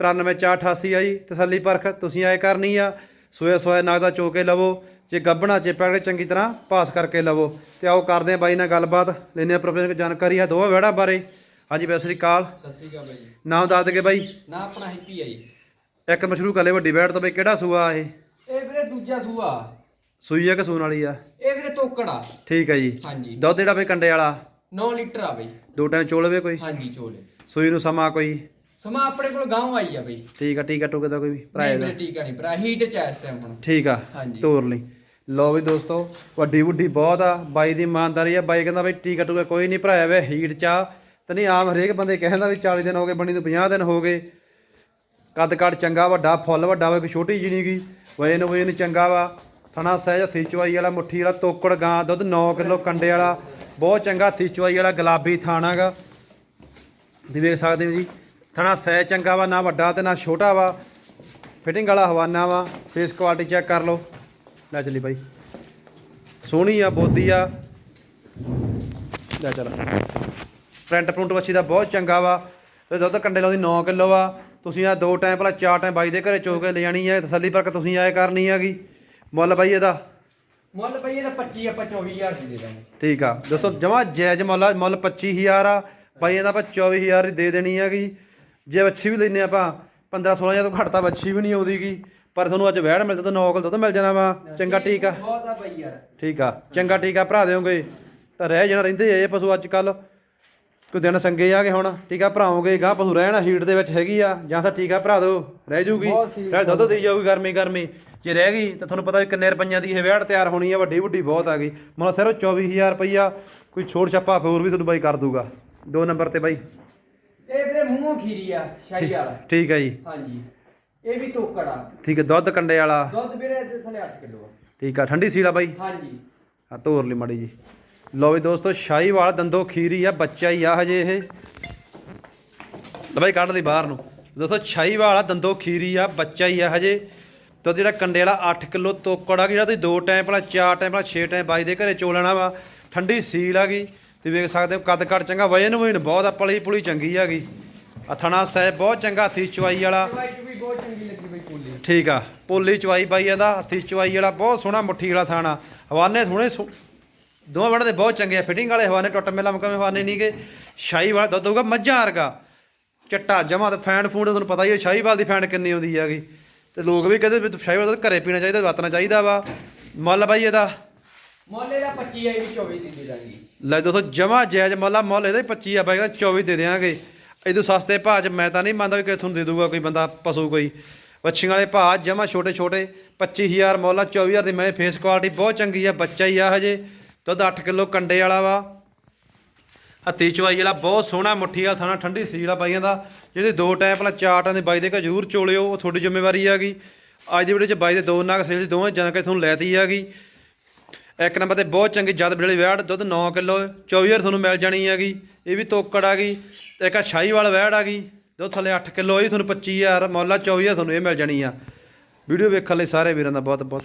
93488 ਆ ਜੀ ਤਸੱਲੀ ਪਰਖ ਤੁਸੀਂ ਆਏ ਕਰਨੀ ਆ ਸੋਇਆ ਸੋਇਆ ਨਗਦਾ ਚੋ ਕੇ ਲਵੋ ਜੇ ਗੱਬਣਾ ਚੇਪਾ ਕੇ ਚੰਗੀ ਤਰ੍ਹਾਂ ਪਾਸ ਕਰਕੇ ਲਵੋ। ਤੇ ਆਓ ਕਰਦੇ ਆ ਬਾਈ ਨਾਲ ਗੱਲਬਾਤ ਲੈਨੇ ਆ ਪ੍ਰੋਫੈਸਰ ਜਾਣਕਾਰੀ ਆ ਦੋਵਾਂ ਵਿਹੜਾ ਬਾਰੇ। ਹਾਂਜੀ ਬਈ ਸ੍ਰੀ ਅਕਾਲ। ਸਤਿ ਸ਼੍ਰੀ ਅਕਾਲ ਬਾਈ ਨਾਮ ਦੱਸ ਦਗੇ ਬਾਈ। ਨਾ ਆਪਣਾ ਹੈਪੀ ਆ ਜੀ। ਇੱਕ ਮਸ਼ਰੂ ਕਲੇ ਵੱਡੀ ਬੈਠ ਤੋਂ ਬਈ ਕਿਹੜਾ ਸੂਆ ਇਹ? ਇਹ ਵੀਰੇ ਦੂਜਾ ਸੂਆ। ਸੂਈ ਆ ਕਿ ਸੂਣ ਵਾਲੀ ਆ? ਇਹ ਵੀਰੇ ਤੋਕੜਾ ਠੀਕ ਹੈ ਜੀ। ਹਾਂਜੀ। ਦੁੱਧ ਜਿਹੜਾ ਬਈ ਕੰਡੇ ਵਾਲਾ? 9 ਲੀਟਰ ਆ ਬਈ। ਦੋ ਟਾਈਮ ਚੋਲਵੇ ਕੋਈ? ਹਾਂਜੀ ਚੋਲੇ। ਸੂਈ ਨੂੰ ਸਮਾਂ ਕੋਈ? ਸਮਾ ਆਪਣੇ ਕੋਲ ਗਾਉਂ ਆਈ ਆ ਬਈ। ਠੀਕ ਆ ਠੀਕ ਆ ਟੁਕੇ ਦਾ ਕੋਈ ਵੀ ਭਰਾਏ ਨਹੀਂ ਦਾ ਟੀਕਾ ਨਹੀਂ ਭਰਾ ਹੀਟ ਚ ਆ ਇਸ ਟਾਈਮ ਹੁਣ। ਠੀਕ ਆ ਹਾਂਜੀ। ਤੋਰ ਲਈ। ਲਓ ਵੀ ਦੋਸਤੋ ਵੱਡੀ ਵੱਡੀ ਬਹੁਤ ਆ ਬਾਈ ਦੀ ਇਮਾਨਦਾਰੀ ਆ ਬਾਈ ਕਹਿੰਦਾ ਬਈ ਟੀਕਾ ਟੂਕਾ ਕੋਈ ਨਹੀਂ ਭਰਾਇਆ ਵੇ ਹੀਟ ਚਾ ਤੇ ਨਹੀਂ ਆਮ ਹਰੇਕ ਬੰਦੇ ਕਹਿੰਦਾ ਵੀ 40 ਦਿਨ ਹੋ ਗਏ ਬਣੀ ਨੂੰ 50 ਦਿਨ ਹੋ ਗਏ। ਕੱਦ ਕੱਦ ਚੰਗਾ ਵੱਡਾ ਫੁੱਲ ਵੱਡਾ ਵਾ ਕੋਈ ਛੋਟੀ ਜਿਹੀ ਨਹੀਂਗੀ ਵਜਨ ਵਜਨ ਚੰਗਾ ਵਾ। ਥਣਾ ਸਹਿਜ ਹੱਥੀ ਚਵਾਈ ਵਾਲਾ ਮੁੱਠੀ ਵਾਲਾ ਤੋਕੜ ਗਾਂ ਦੁੱਧ 9 ਕਿਲੋ ਕੰਡੇ ਵਾਲਾ। ਬਹੁਤ ਚੰਗਾ ਹੱਥੀ ਚਵਾਈ ਵਾਲਾ ਗੁਲਾਬੀ ਥਾਣਾਗਾ ਦੀ ਵੇਖ ਸਕਦੇ ਹੋ ਜੀ। ਥਣਾ ਸਹਿਜ ਚੰਗਾ ਵਾ ਨਾ ਵੱਡਾ ਤੇ ਨਾ ਛੋਟਾ ਵਾ। ਫਿਟਿੰਗ ਵਾਲਾ ਹਵਾਨਾ ਵਾ ਫੇਸ ਕੁਆਲਿਟੀ ਚੈੱਕ ਕਰ ਲਓ। ਲੈ ਚੱਲੀ ਬਾਈ। ਸੋਹਣੀ ਆ ਬੋਦੀ ਆ। ਲੈ ਚੱਲ। ਪ੍ਰਿੰਟ ਪ੍ਰਿੰਟ ਵੱਛੀ ਦਾ ਬਹੁਤ ਚੰਗਾ ਵਾ। ਤੇ ਦੁੱਧ ਕੰਡੇ ਲਾਉਂਦੀ 9 ਕਿਲੋ ਆ ਤੁਸੀਂ ਆ ਦੋ ਟਾਈਮ ਪਹਿਲਾਂ ਚਾਰ ਟਾਈਮ ਬਾਈ ਦੇ ਘਰੇ ਚੋ ਕੇ ਲੈ ਜਾਣੀ ਹੈ ਤਸੱਲੀ ਕਰਕੇ ਤੁਸੀਂ ਆਏ ਕਰਨੀ ਹੈਗੀ। ਮੁੱਲ ਬਾਈ ਇਹਦਾ? ਮੁੱਲ ਬਈ ਇਹਦਾ 25 ਆਪਾਂ 24000 ਦੀ ਦੇ ਦਾਂਗੇ। ਠੀਕ ਆ। ਦੋਸਤੋ ਜਮਾ ਜਾਇਜ਼ ਮੁੱਲ ਆ ਮੁੱਲ 25000 ਆ। ਬਾਈ ਇਹਦਾ ਆਪਾਂ 24000 ਦੀ ਦੇ ਦੇਣੀ ਹੈਗੀ। ਜੇ ਵੱਛੀ ਵੀ ਲੈਨੇ ਆਪਾਂ 15 16000 ਤੋਂ ਘੱਟ ਤਾਂ ਵੱਛੀ ਵੀ ਨਹੀਂ ਆਉਂਦੀਗੀ। ਪਰ ਤੁਹਾਨੂੰ ਅੱਜ ਵਹਿੜ ਮਿਲਦਾ ਤਾਂ 9 ਕਿਲੋ ਦੁੱਧ ਮਿਲ ਜਾਣਾ ਵਾ। ਚੰਗਾ ਠੀਕ ਆ। ਬਹੁਤ ਆ ਬਈ ਯਾਰ। ਠੀਕ ਆ। ਚੰਗਾ ਠੀਕ ਆ ਭਰਾ ਦਿਓਗੇ। ਤਾਂ ਰਹਿ ਜਾਣਾ ਰਹਿੰਦੇ ਆ ਇਹ ਪਸ਼ੂ ਅੱਜ ਕੱਲ ਕੋਈ ਦਿਨ ਸੰਗੇ ਆ ਗਏ ਹੁਣ। ਠੀਕ ਆ ਭਰਾਓਗੇ ਗਾਂ ਪਸ਼ੂ ਰਹਿਣਾ ਹੀਟ ਦੇ ਵਿੱਚ ਹੈਗੀ ਆ। ਜਾਂ ਠੀਕ ਆ ਭਰਾ ਦਿਓ ਰਹਿ ਜੂਗੀ। ਸੀ, ਰਹਿ ਦੁੱਧ ਦੇਈ ਜਾਊਗੀ ਗਰਮੀ ਗਰਮੀ। ਜੇ ਰਹਿ ਗਈ ਤਾਂ ਤੁਹਾਨੂੰ ਪਤਾ ਵੀ ਕਿੰਨੇ ਰੁਪਈਆਂ ਦੀ ਇਹ ਵਿਆੜ ਤਿਆਰ ਹੋਣੀ ਆ। ਵੱਡੀ ਵੱਡੀ ਬਹੁਤ ਆ ਗਈ। ਮਨ ਸਿਰਫ 24000 ਰੁਪਈਆ ਕੋਈ ਛੋੜ ਛੱਪਾ ਹੋਰ ਵੀ ਤੁਹਾਨੂੰ ਬਾਈ ਕਰ ਦੂਗਾ। ਦੋ ਨੰਬਰ ਤੇ ਬਾਈ। ਇਹ ਵੀਰੇ ਮੂੰਹੋਂ ਖੀਰੀ ਆ ਸ਼ਾਹੀ ਵਾਲਾ। ਠੀਕ ਹੈ ਜੀ। ਹਾਂਜੀ। ਇਹ ਵੀ ਤੋਕੜਾ ਠੀਕ ਹੈ ਦੁੱਧ ਕੰਡੇ ਵਾਲਾ। ਦੁੱਧ ਵੀਰੇ ਇਹਦੇ ਥੱਲੇ 8 ਕਿਲੋ ਆ। ਠੀਕ ਆ ਠੰਡੀ ਸੀਲਾ ਬਾਈ? ਹਾਂਜੀ। ਆ ਤੋਰ ਲਈ ਮਾੜੀ ਜੀ। ਲਓ ਵੀ ਦੋਸਤੋ ਸ਼ਾਹੀ ਵਾਲਾ ਦੰਦੋ ਖੀਰੀ ਆ ਬੱਚਾ ਹੀ ਆ ਹਜੇ ਇਹ। ਲੈ ਬਾਈ ਕੱਢ ਲਈ ਬਾਹਰ ਨੂੰ। ਦੋਸਤੋ ਸ਼ਾਹੀ ਵਾਲਾ ਦੰਦੋ ਖੀਰੀ ਆ ਬੱਚਾ ਹੀ ਆ ਹਜੇ। ਤਾਂ ਜਿਹੜਾ ਕੰਡੇ ਵਾਲਾ 8 ਕਿਲੋ ਤੋਕੜ ਆ ਜਿਹੜਾ ਤੁਸੀਂ ਦੋ ਟਾਈਮ ਪਹਿਲਾਂ ਚਾਰ ਟਾਈਮ ਪਹਿਲਾਂ 6 ਟਾਈਮ ਬਾਈ ਦੇ ਘਰੇ ਚੋ ਲੈਣਾ ਵਾ ਠੰਡੀ ਸੀਲ ਆ ਗਈ। ਤੇ ਵੇਖ ਸਕਦੇ ਹੋ ਕੱਦ ਕੱਦ ਚੰਗਾ ਵਜਨ ਵਜਨ ਬਹੁਤ ਆ ਪਲੀ ਪੁਲੀ ਚੰਗੀ ਹੈਗੀ ਆ ਥਣਾ ਸਾਹਿਬ ਬਹੁਤ ਚੰਗਾ ਹੱਥੀ ਚਵਾਈ ਵਾਲਾ ਠੀਕ ਆ ਪੋਲੀ ਚਵਾਈ ਬਾਈ ਇਹਦਾ ਹੱਥੀ ਚਵਾਈ ਵਾਲਾ ਬਹੁਤ ਸੋਹਣਾ ਮੁੱਠੀ ਵਾਲਾ ਥਾਣਾ। ਹਵਾਨੇ ਸੋਹਣੇ ਦੋਵਾਂ ਵੜਾਂ ਦੇ ਬਹੁਤ ਚੰਗੇ ਆ ਫਿਟਿੰਗ ਵਾਲੇ ਹਵਾਨੇ ਟੁੱਟ ਮੇਲਾ ਮੁਕਮੇ ਹਵਾਨੇ ਨਹੀਂਗੇ ਸ਼ਾਹੀ ਵਾਲਾ ਦੁੱਧ ਹੋਊਗਾ ਮੱਝਾਂ ਵਰਗਾ। ਚੱਟਾ ਜਮਾ ਤੇ ਫੈਂਡ ਫੂਡ ਤੁਹਾਨੂੰ ਪਤਾ ਹੀ ਹੈ ਸ਼ਾਹੀਵਾਲ ਦੀ ਫੈਂਡ ਕਿੰਨੀ ਆਉਂਦੀ ਹੈਗੀ। ਤੇ ਲੋਕ ਵੀ ਕਹਿੰਦੇ ਵੀ ਸ਼ਾਹੀਵਾਲ ਦੁੱਧ ਘਰੇ ਪੀਣਾ ਚਾਹੀਦਾ ਵਰਤਣਾ ਚਾਹੀਦਾ ਵਾ। ਮੁੱਲ ਬਾਈ ਇਹਦਾ ਮੁੱਲ ਇਹਦਾ 25 ਆਈ ਵੀ 24 ਦੀ ਦੇ ਦਾਂਗੇ। ਲੈ ਦੋਸਤੋ, ਜਮਾ ਜਾਇਜ਼ ਮੁੱਲ ਆ, ਮੁੱਲ ਇਹਦਾ ਹੀ 25 ਆ, ਬਾਈ ਇਹਦਾ 24 ਦੇ ਦੇਵਾਂਗੇ ਇਦੋਂ ਸਸਤੇ ਭਾਅ 'ਚ ਮੈਂ ਤਾਂ ਨਹੀਂ ਮੰਨਦਾ ਵੀ ਕਿ ਤੁਹਾਨੂੰ ਦੇ ਦੂਗਾ ਕੋਈ ਬੰਦਾ, ਪਸ਼ੂ ਕੋਈ। ਵੱਛੀਆਂ ਵਾਲੇ ਭਾਅ ਜਮਾ ਛੋਟੇ ਛੋਟੇ 25000 ਮੁੱਲ ਆ 24000 ਦੀ ਮੈਂ ਫੇਸ ਕੁਆਲਿਟੀ ਬਹੁਤ ਚੰਗੀ ਆ, ਬੱਚਾ ਹੀ ਆ ਹਜੇ। ਦੁੱਧ 8 ਕਿਲੋ ਕੰਡੇ ਵਾਲਾ ਵਾ। ਹੱਤੀ ਚਵਾਈ ਵਾਲਾ ਬਹੁਤ ਸੋਹਣਾ, ਮੁੱਠੀ ਵਾਲਾ ਥਾਣਾ, ਠੰਡੀ ਸੀਲ ਆ ਬਾਈਆਂ ਦਾ। ਜਿਹੜੇ ਦੋ ਟਾਈਮ ਪਹਿਲਾਂ ਚਾਰ ਟਾਂ ਦੇ ਬਾਈ ਦੇ ਘਰ ਜ਼ਰੂਰ ਚੋਲਿਓ, ਉਹ ਤੁਹਾਡੀ ਜ਼ਿੰਮੇਵਾਰੀ ਆ ਗਈ। ਅੱਜ ਦੀ ਵੀਡੀਓ 'ਚ ਬਾਈ ਦੇ ਦੋ ਨਾਗ ਸੇਲ ਦੋਵੇਂ ਜਾਣਕਾਰੀ ਤੁਹਾਨੂੰ ਲੈਤੀ ਗਈ। ਇੱਕ ਨੰਬਰ ਤੇ ਬਹੁਤ ਚੰਗੀ ਜਦ ਬੜੇਲੀ ਵੈੜ, ਦੁੱਧ 9 ਕਿਲੋ 24000 ਤੁਹਾਨੂੰ ਮਿਲ ਜਾਣੀ ਹੈਗੀ। ਇਹ ਵੀ ਤੋਕੜ ਆ ਗਈ, ਤੇ ਇੱਕ ਆਹ ਸ਼ਾਹੀ ਵਾਲ ਵੈੜ ਆ ਗਈ, ਦੁੱਧ ਥੱਲੇ 8 ਕਿਲੋ, ਇਹ ਤੁਹਾਨੂੰ 25000 ਮੌਲਾ ਆ 24000 ਤੁਹਾਨੂੰ ਇਹ ਮਿਲ ਜਾਣੀ ਆ। ਵੀਡੀਓ ਵੇਖਣ ਲਈ ਸਾਰੇ ਵੀਰਾਂ ਦਾ ਬਹੁਤ ਬਹੁਤ